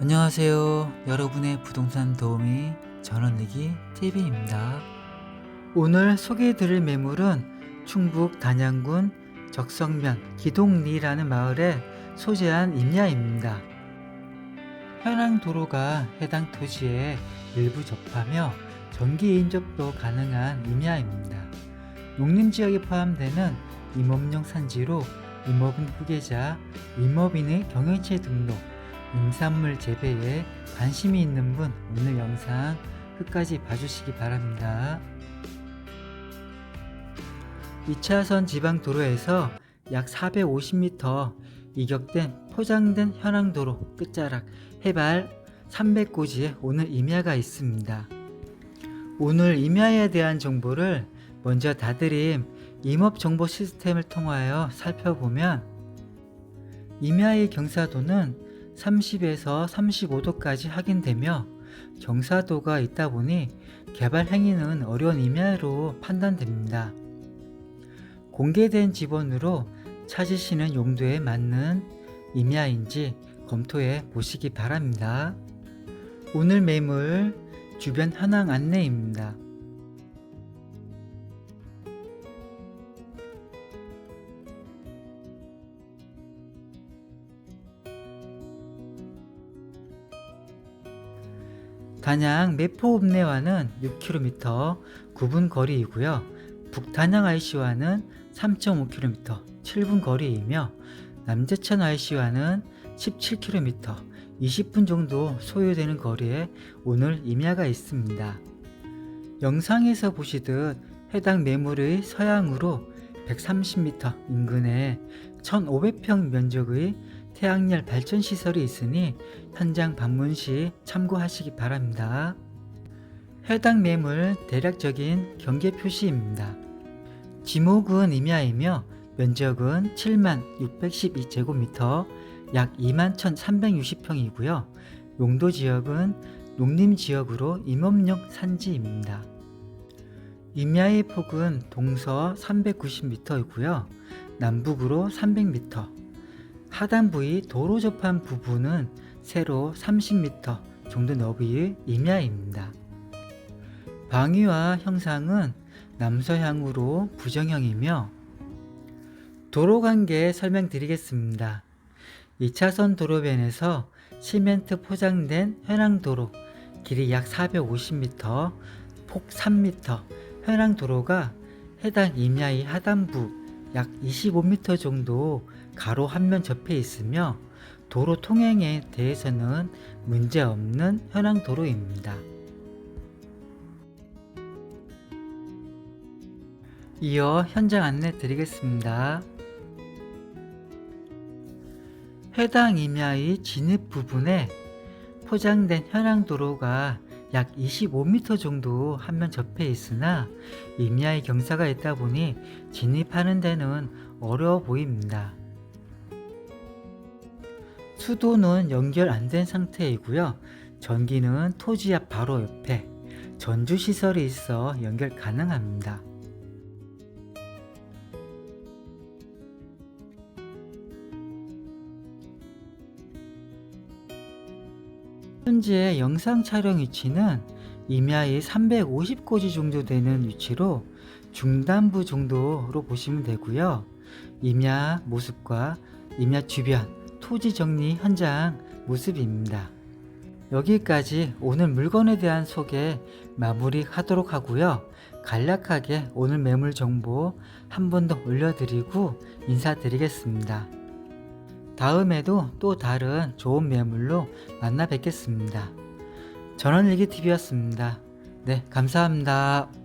안녕하세요. 여러분의 부동산 도우미 전원리기 TV입니다. 오늘 소개해드릴 매물은 충북 단양군 적성면 기동리라는 마을에 소재한 임야입니다. 현황 도로가 해당 토지에 일부 접하며 전기 인접도 가능한 임야입니다. 농림 지역에 포함되는 임업용 산지로 임업인 후계자, 임업인의 경영체 등록, 임산물 재배에 관심이 있는 분 오늘 영상 끝까지 봐주시기 바랍니다. 2차선 지방도로에서 약 450m 이격된 포장된 현황도로 끝자락 해발 300고지에 오늘 임야가 있습니다. 오늘 임야에 대한 정보를 먼저 다드림 임업 정보 시스템을 통하여 살펴보면 임야의 경사도는 30에서 35도까지 확인되며 경사도가 있다 보니 개발 행위는 어려운 임야로 판단됩니다. 공개된 지번으로 찾으시는 용도에 맞는 임야인지 검토해 보시기 바랍니다. 오늘 매물 주변 현황 안내입니다. 단양 매포읍내와는 6km 9분 거리이고요. 북단양 IC와는 3.5km 7분 거리이며 남재천 IC와는 17km 20분 정도 소요되는 거리에 오늘 임야가 있습니다. 영상에서 보시듯 해당 매물의 서양으로 130m 인근에 1500평 면적의 태양열 발전 시설이 있으니 현장 방문 시 참고하시기 바랍니다. 해당 매물 대략적인 경계 표시입니다. 지목은 임야이며 면적은 7만 612제곱미터 약 2만 1360평이고요. 용도 지역은 농림 지역으로 임업용 산지입니다. 임야의 폭은 동서 390m이고요. 남북으로 300m. 하단 부위 도로 접한 부분은 세로 30m 정도 너비의 임야입니다. 방위와 형상은 남서향으로 부정형이며 도로 관계 설명드리겠습니다. 2차선 도로변에서 시멘트 포장된 현황도로 길이 약 450m, 폭 3m, 현황도로가 해당 임야의 하단부 약 25m 정도 가로 한 면 접해 있으며 도로 통행에 대해서는 문제없는 현황 도로입니다. 이어 현장 안내 드리겠습니다. 해당 임야의 진입 부분에 포장된 현황 도로가 약 25m 정도 한 면 접해 있으나 임야의 경사가 있다 보니 진입하는 데는 어려워 보입니다. 수도는 연결 안 된 상태이고요. 전기는 토지 앞 바로 옆에 전주 시설이 있어 연결 가능합니다. 현재 영상 촬영 위치는 임야의 350고지 정도 되는 위치로 중단부 정도로 보시면 되고요. 임야 모습과 임야 주변 토지 정리 현장 모습입니다. 여기까지 오늘 물건에 대한 소개 마무리 하도록 하고요. 간략하게 오늘 매물 정보 한 번 더 올려드리고 인사드리겠습니다. 다음에도 또 다른 좋은 매물로 만나 뵙겠습니다. 전원일기TV였습니다. 네, 감사합니다.